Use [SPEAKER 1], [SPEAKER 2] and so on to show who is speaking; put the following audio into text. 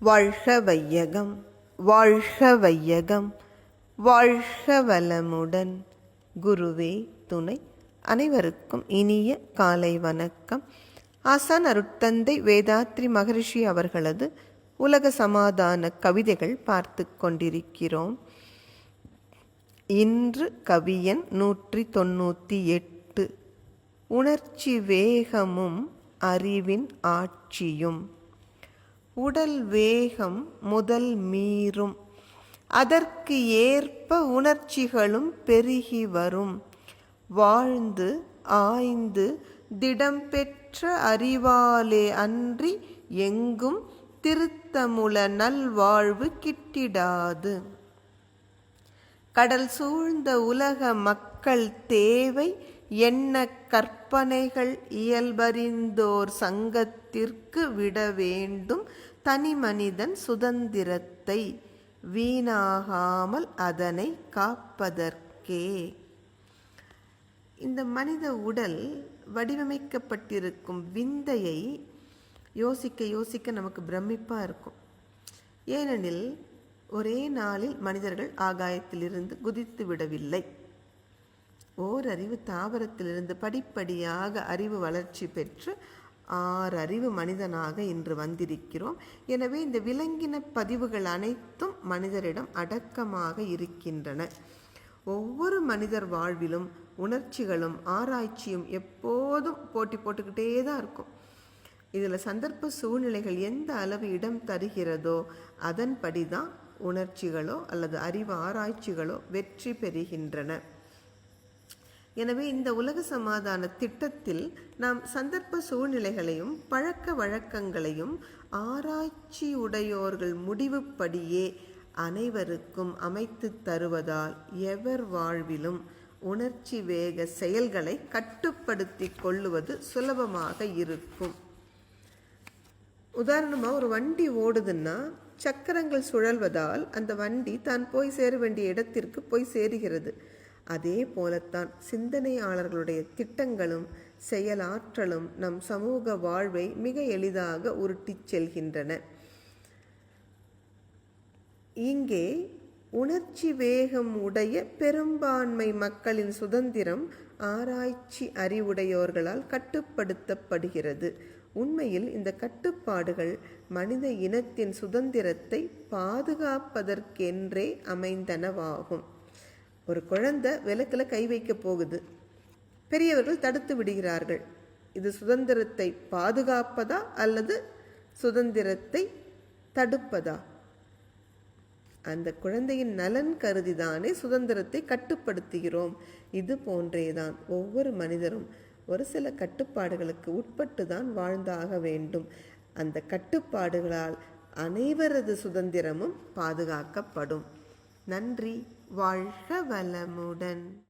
[SPEAKER 1] வாழ்க வையகம் வாழ்க வையகம் வாழ்க வளமுடன் குருவே துணை அனைவருக்கும் இனிய காலை வணக்கம். ஆசான் அருட்தந்தை வேதாத்ரி மகரிஷி அவர்களது உலக சமாதான கவிதைகள் பார்த்து கொண்டிருக்கிறோம். இன்று கவியன் நூற்றி தொண்ணூற்றி எட்டு. உணர்ச்சி வேகமும் அறிவின் ஆட்சியும். உடல் வேகம் முதல் மீறும். அதற்கு ஏற்ப உணர்ச்சிகளும் பெருகி வரும். வாழ்ந்து ஆய்ந்து திடம் பெற்ற அறிவாலே அன்றி எங்கும் திருத்தமுல நல்வாழ்வு கிட்டிடாது. கடல் சூழ்ந்த உலக மக்கள் தேவை என்ன கற்பனைகள் இயல்பறிந்தோர் சங்கத்திற்கு விட வேண்டும். தனி மனிதன் சுதந்திரத்தை வீணாகாமல் அதனை காப்பதற்கே. இந்த மனித உடல் வடிவமைக்கப்பட்டிருக்கும் விந்தையை யோசிக்க யோசிக்க நமக்கு பிரமிப்பாக இருக்கும். ஏனெனில் ஒரே நாளில் மனிதர்கள் ஆகாயத்திலிருந்து குதித்து விடவில்லை. ஓர் அறிவு தாவரத்திலிருந்து படிப்படியாக அறிவு வளர்ச்சி பெற்று ஆறு அறிவு மனிதனாக இன்று வந்திருக்கிறோம். எனவே இந்த விலங்கின பதிவுகள் அனைத்தும் மனிதரிடம் அடக்கமாக இருக்கின்றன. ஒவ்வொரு மனிதர் வாழ்விலும் உணர்ச்சிகளும் ஆராய்ச்சியும் எப்போதும் போட்டி போட்டுக்கிட்டே தான் இருக்கும். இதில் சந்தர்ப்ப சூழ்நிலைகள் எந்த அளவு இடம் தருகிறதோ அதன்படி தான் உணர்ச்சிகளோ அல்லது அறிவு ஆராய்ச்சிகளோ வெற்றி பெறுகின்றன. எனவே இந்த உலக சமாதான திட்டத்தில் நாம் சந்தர்ப்ப சூழ்நிலைகளையும் பழக்க வழக்கங்களையும் ஆராய்ச்சி உடையோர்கள் முடிவுப்படியே அனைவருக்கும் அமைத்து தருவதால் எவர் வாழ்விலும் உணர்ச்சி வேக செயல்களை கட்டுப்படுத்தி கொள்ளுவது சுலபமாக இருக்கும். உதாரணமாக ஒரு வண்டி ஓடுதுன்னா சக்கரங்கள் சுழல்வதால் அந்த வண்டி தான் போய் சேர வேண்டிய இடத்திற்கு போய் சேருகிறது. அதே போலத்தான் சிந்தனையாளர்களுடைய திட்டங்களும் செயலாற்றலும் நம் சமூக வாழ்வை மிக எளிதாக உருட்டிச் செல்கின்றன. இங்கே உணர்ச்சி வேகம் உடைய பெரும்பான்மை மக்களின் சுதந்திரம் ஆராய்ச்சி அறிவுடையோர்களால் கட்டுப்படுத்தப்படுகிறது. உண்மையில் இந்த கட்டுப்பாடுகள் மனித இனத்தின் சுதந்திரத்தை பாதுகாப்பதற்கென்றே அமைந்தனவாகும். ஒரு குழந்தை விளக்கில் கை வைக்க போகுது. பெரியவர்கள் தடுத்து விடுகிறார்கள். இது சுதந்திரத்தை பாதுகாப்பதா அல்லது சுதந்திரத்தை தடுப்பதா? அந்த குழந்தையின் நலன் கருதிதானே சுதந்திரத்தை கட்டுப்படுத்துகிறோம். இது போன்றேதான். ஒவ்வொரு மனிதரும் ஒரு சில கட்டுப்பாடுகளுக்கு உட்பட்டு தான் வாழ்ந்தாக வேண்டும். அந்த கட்டுப்பாடுகளால் அனைவரது சுதந்திரமும் பாதுகாக்கப்படும். நன்றி. வாழ்க வளமுடன்.